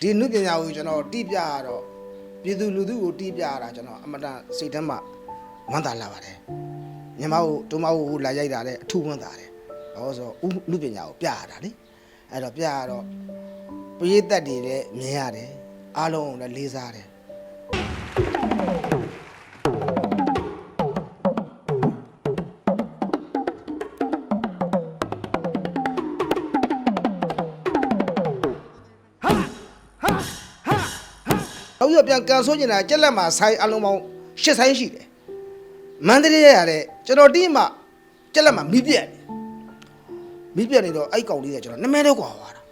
ဒီနုပညာကိုကျွန်တော်တိပြရတော့ပြည်သူလူထုကိုတိပြရတာကျွန်တော်အမတန်စိတ်ထဲမှာဝမ်းသာလာပါတယ်ညီမကိုတူမကိုလာရိုက်တာလည်းအထူးဝမ်းသာတယ်ဟောဆိုဥနုပညာကိုပြရတာလေအဲ့တော့ပြရတော့ပရိသတ်တွေလည်းမြင်ရတယ်အားလုံးကိုလည်းလေးစားတယ် နောက်ရပြန်ကန်ဆိုးနေတာကြက်လက်မှာဆိုင်အလုံးပေါင်း၈ဆိုင်ရှိတယ်မန္တလေးရရတဲ့ကျွန်တော်တီးမှကြက်လက်မှာမိပြက်တယ်မိပြက်နေတော့အဲ့ကောင်လေးကကျွန်တော်နမဲတော့ကွာသွားတာ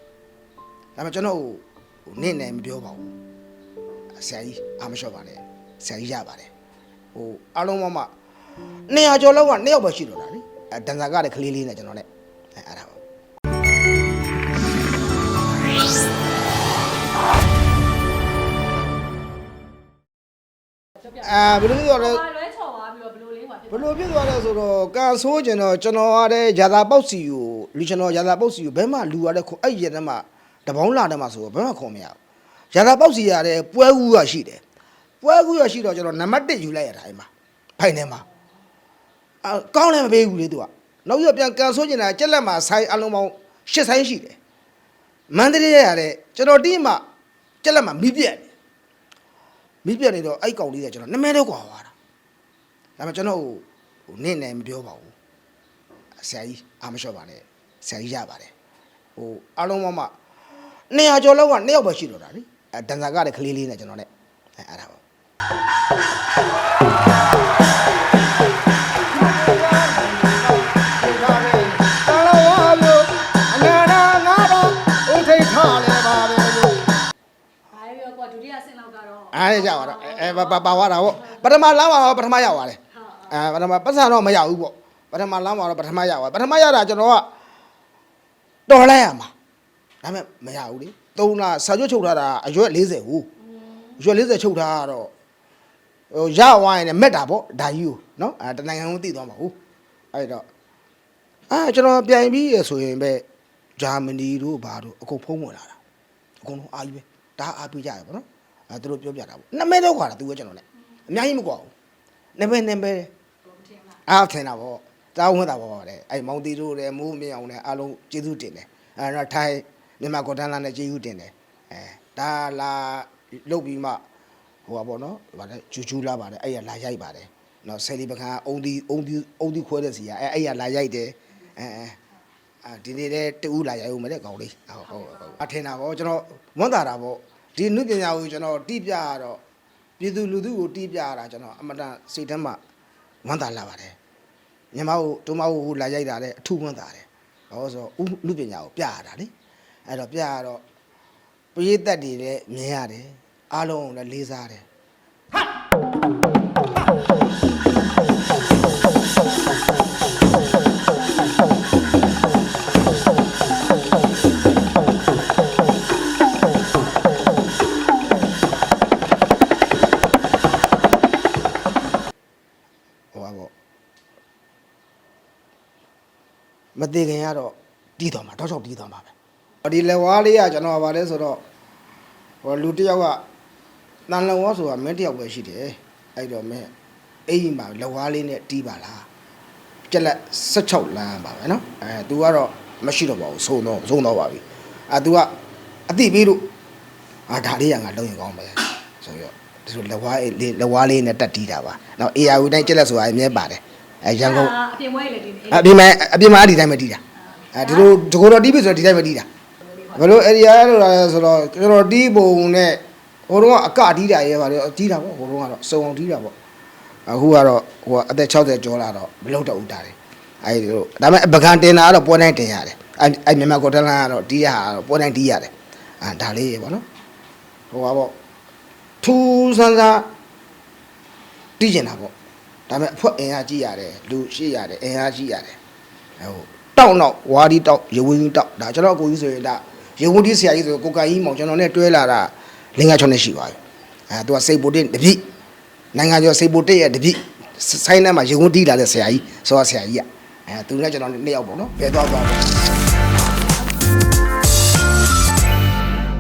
ဒါပေမဲ့ကျွန်တော်ဟိုဟိုနင့်နေမပြောပါဘူးဆရာကြီးအာမလျှော့ပါနဲ့ဆရာကြီးရပါတယ်ဟိုအလုံးပေါင်းမှ200ကျော်လောက်က2ယောက်ပဲရှိတော့တာလေအဲဒန်စာကလည်းကလေးလေးနဲ့ကျွန်တော်နဲ့အဲအဲ့ဒါ အာဘယ်လိုပြောလဲဟာလွဲချော်သွားပြီးတော့ဘယ်လိုလေးဟွာဖြစ်ဘယ်လိုဖြစ်သွားလဲဆိုတော့ကန်ဆိုးကျင်တော့ကျွန်တော်ရတဲ့ရာသာပေါက်စီကိုလူကျွန်တော်ရာသာပေါက်စီကိုဘယ်မှလူရတဲ့ခုအဲ့ရက်တည်းမှာတပေါင်းလာတယ်မှာဆိုတော့ဘယ်မှခေါ်မရဘူးရာသာပေါက်စီရတဲ့ပွဲကူရရှိတယ်ပွဲကူရရှိတော့ကျွန်တော်နံပါတ်1ယူလိုက်ရတာအဲ့မှာဖိုင်ထဲမှာအာကောင်းလည်းမပေးဘူးလေသူကနောက်ရပြန်ကန်ဆိုးကျင်တာကြက်လက်မှာဆိုင်အလုံးပေါင်း၈ဆိုင်ရှိတယ်မန္တလေးရရတဲ့ကျွန်တော်တီးမှကြက်လက်မှာမိပြက်တယ် မိပြက်နေတော့အဲ့ကောင်လေးကကျွန်တော်နမဲတော့ကွာသွားတာဒါပေမဲ့ကျွန်တော်ဟိုဟိုနင့်နေမပြောပါဘူးဆရာကြီးအာမလျှော့ပါနဲ့ဆရာကြီးရပါတယ်ဟိုအားလုံးပေါင်းမှ200ကျော်လောက်က2ယောက်ပဲရှိတော့တာလေအဲဒန်စာကလည်းကလေးလေးနဲ့ကျွန်တော်နဲ့အဲအဲ့ဒါပါ ပြောကွာဒုတိယဆင့်လောက်ကတော့အားရကြပါတော့အဲပါပါပါသွားတာပေါ့ပထမလမ်းမှာတော့ပထမရောက်သွားတယ်ဟာအဲပထမပတ်စံတော့မရဘူးပေါ့ပထမလမ်းမှာတော့ပထမရောက်သွားပထမရတာကျွန်တော်ကတော်လိုက်ရမှာဒါပေမဲ့မရဘူးလေသုံးလားစာချုပ်ချုပ်ထားတာအရွက်40ဟူအရွက်40ချုပ်ထားတော့ဟိုရဝိုင်းနဲ့မက်တာပေါ့ဒါကြီးကိုနော်အဲတနိုင်ငံလုံးသိသွားမှာဟုတ်အဲ့တော့အာကျွန်တော်ပြန်ပြီးရဆိုရင်ပဲဂျာမနီတို့ဘာတို့အကုန်ဖုံးဝင်လာတာအကုန်လုံးအားကြီးပဲဒါအားပေးကြရပါတော့ အဲသူတို့ပြောပြတာပေါ့နမဲတော့ခွာတာသူကကျွန်တော်နဲ့အများကြီးမကွာဘူးနမဲနမဲဘုံထင်လားအားထင်တာပေါ့တောင်းဝင်တာပေါ့တဲ့အဲ့မောင်တီတို့လည်းမိုးမြင်အောင်လည်းအားလုံးကျေးဇူးတင်တယ်အဲ့တော့ထိုင်းမြန်မာကော်တန်းလာနဲ့ကျေးဇူးတင်တယ်အဲဒါလာလုတ်ပြီးမှဟိုပါပေါ့နော်ဗါလဲဂျူဂျူလာပါတယ်အဲ့ရလာရိုက်ပါတယ်နော်ဆယ်လီပကံအုံဒီအုံဒီအုံဒီခွဲတဲ့စီကအဲ့အဲ့ရလာရိုက်တယ်အဲအဲအာဒီနေ့လည်းတူလာရိုက်ဦးမယ်တဲ့ကောင်လေးဟုတ်ဟုတ်ဟုတ်အထင်တာပေါ့ကျွန်တော်ဝန်တာတာပေါ့ ဒီနုပညာကိုကျွန်တော်တိပြရတော့ပြည်သူလူထုကိုတိပြရတာကျွန်တော်အမတန်စိတ်ထဲမှာဝန်တာလာပါတယ်ညီမကိုတူမကိုလာရိုက်တာလည်းအထူးဝမ်းသာတယ်။ဟောဆိုဥလူပညာကိုပြရတာလေ။အဲ့တော့ပြရတော့ပရိသတ်တွေလည်းမြင်ရတယ်။အားလုံးကိုလည်းလေးစားတယ်။ သေးခင်ကတော့တီးတော်မှာတောက်ချောက်တီးတော်မှာပဲ။ဒီလက်ဝါးလေးကကျွန်တော်ကဗာလဲဆိုတော့ဟိုလူတစ်ယောက်ကတန်လုံဝါဆိုတာမင်းတစ်ယောက်ပဲရှိတယ်။အဲ့တော့မင်းအိမ်မှာလက်ဝါးလေးနဲ့တီးပါလား။ကြက်လက်16လမ်းပါပဲနော်။အဲ तू ကတော့မရှိတော့ပါဘူးဆုံးတော့ဆုံးတော့ပါပြီ။အဲ तू ကအတိပေးလို့အာဒါလေးကငါလုံးရင်ကောင်းမယ်ဆိုတော့ဒီလိုလက်ဝါးလေးလက်ဝါးလေးနဲ့တက်တီးတာပါ။နောက် AR တိုင်းကြက်လက်ဆိုတာအမြဲပါတယ်။ အဲရန်ကုန်အပြင်ဝဲလေဒီနေ့အပြင်မှာအပြင်မှာဒီတိုင်းပဲတီးတာအဲဒီလိုဒီကိုတော့တီးပြီဆိုတော့ဒီတိုင်းပဲတီးတာဘယ်လို area လို့လာလဲဆိုတော့ကျွန်တော်တီးပုံနဲ့ဟိုတုန်းကအကတီးတာရဲပါလေတီးတာပေါ့ဟိုတုန်းကတော့စုံအောင်တီးတာပေါ့အခုကတော့ဟိုကအသက်60ကျော်လာတော့မလုပ်တော့ဦးတာတယ်အဲဒီလိုဒါပေမဲ့ပကံတင်တာကတော့ပွဲတိုင်းတင်ရတယ်အဲအဲမြန်မာကော်တလန်ကတော့တီးရတာကတော့ပွဲတိုင်းတီးရတယ်အာဒါလေးရေပေါ့နော်ဟိုပါပေါ့ထူးဆန်းဆန်းတီးကျင်တာပေါ့ ဒါပေမဲ့အဖွက်အင်အားကြည့်ရတယ်လူရှိရတယ်အင်အားကြည့်ရတယ်ဟိုတောက်နောက်ဝါဒီတောက်ရေဝင်းကြီးတောက်ဒါကျွန်တော်အကိုကြီးဆိုရင်ဒါရေဝင်းကြီးဆရာကြီးဆိုကိုကိုကိုင်ကြီးမောင်ကျွန်တော်နဲ့တွဲလာတာလင်္ကာချောင်းနဲ့ရှိပါပြီအဲသူကစိတ်ပိုတင်တပြိနိုင်ငံကျော်စိတ်ပိုတက်ရဲ့တပြိဆိုင်းထဲမှာရေဝင်းတီးလာတဲ့ဆရာကြီးဆိုတော့ဆရာကြီးကအဲသူနဲ့ကျွန်တော်နှစ်ယောက်ပေါ့နော်ဘယ်သွားသွားလဲ